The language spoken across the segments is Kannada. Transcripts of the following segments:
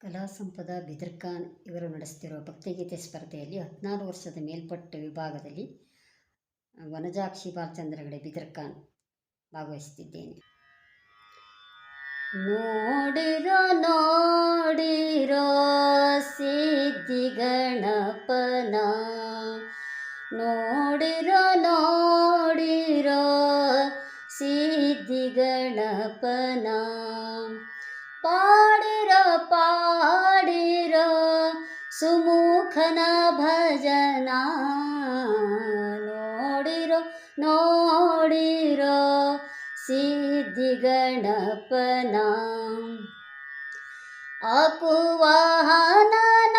ಕಲಾ ಸಂಪದ ಬಿದರ್ಖಾನ್ ಇವರು ನಡೆಸುತ್ತಿರುವ ಭಕ್ತಿಗೀತೆ ಸ್ಪರ್ಧೆಯಲ್ಲಿ ಹದಿನಾರು ವರ್ಷದ ಮೇಲ್ಪಟ್ಟ ವಿಭಾಗದಲ್ಲಿ ವನಜಾಕ್ಷಿ ಬಾಲಚಂದ್ರ ಬಿದರ್ಖಾನ್ ಭಾಗವಹಿಸುತ್ತಿದ್ದೇನೆ ನೋಡಿರೋ ನೋಡಿರೋ ಸಿದ್ಧಿ ಗಣಪನ ನೋಡಿರೋ ನೋಡಿರೋ ಸಿದ್ಧಿ ಗಣಪನ ಪಾಡಿರೋ ಪಾಡಿರೋ ಸುಮುಖನ ಭಜನ. ನೋಡಿರೋ ನೋಡಿರೋ ಸಿದ್ಧಿ ಗಣಪನ. ಅಕುವಾಹನನ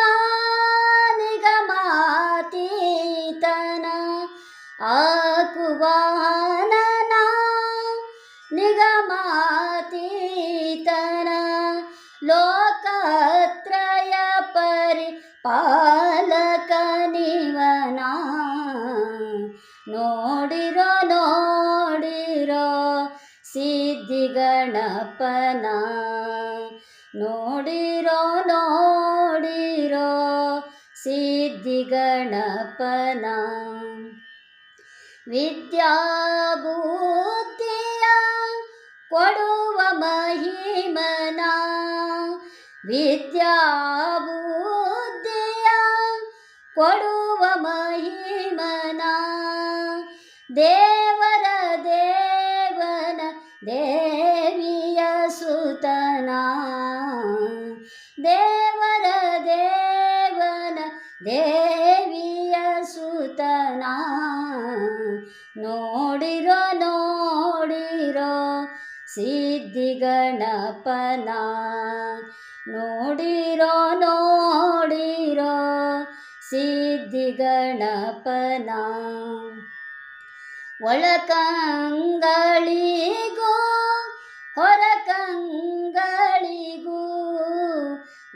ನಿಗಮಾತೀತನ. ಅಕುವಾಹನನ ಲೋಕತ್ರಯ ಪರಿ ಪಾಲಕ ನಿವನ. ನೋಡಿರೋ ನೋಡಿರೋ ಸಿದ್ಧಿ ಗಣಪನ. ನೋಡಿರೋ ನೋಡಿರೋ ಸಿದ್ಧಿ ಗಣಪನ. ವಿದ್ಯಾಬುದ್ಧಿಯ ಕೊಡುವ ವಿದ್ಯಾಬುದ್ಧಿಯ ಕೊಡುವ ಮಹಿಮನ ದೇವರ ದೇವನ ದೇವಿಯ ಸುತನ. ದೇವರ ದೇವನ ದೇವಿಯ ಸುತನ. ನೋಡಿರೋ ಸಿದ್ಧಿ ಗಣಪನ ನೋಡಿರೋ ನೋಡಿರೋ ಸಿದ್ಧಿ ಗಣಪನ ಒಳಕಂಗಳಿಗೂ ಹೊರಕಂಗಳಿಗೂ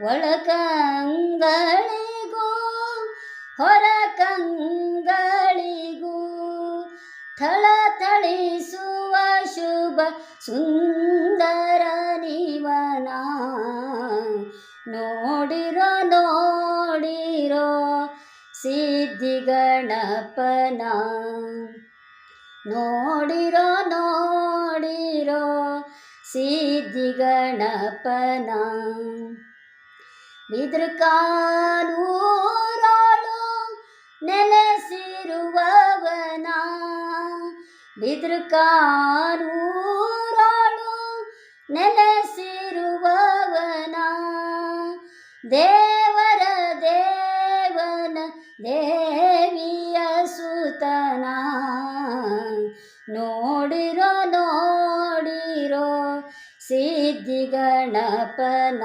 ಒಳಕಂಗಳಿಗೂ ಹೊರಕಂಗಳಿಗೂ ಥಳಥಳಿಸುವ ಶುಭ ಸುಂದರ ನಿವನ ನೋಡಿರೋ ನೋಡಿರೋ ಸಿದ್ಧಿ ಗಣಪನ ನೋಡಿರೋ ನೋಡಿರೋ ಸಿದ್ಧಿ ಗಣಪನ ಬಿದ್ರಕಾನೂರೋಳು ನೆಲೆಸಿರುವವನ. ಬಿದ್ರಕಾನೂರೋಳು ನೆಲೆಸಿರುವವನ. ದೇವರ ದೇವನ, ದೇವಿಯ ಸುತನ. ನೋಡಿರೋ ನೋಡಿರೋ ಸಿದ್ಧಿ ಗಣಪನ.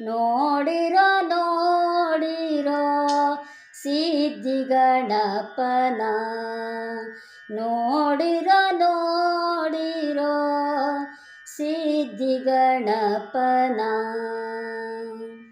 ನೋಡಿರೋ ನೋಡಿರೋ ಸಿದ್ಧಿ ಗಣಪನ. ನೋಡಿರೋ ನೋಡಿರೋ ಸಿದ್ಧಿ ಗಣಪನ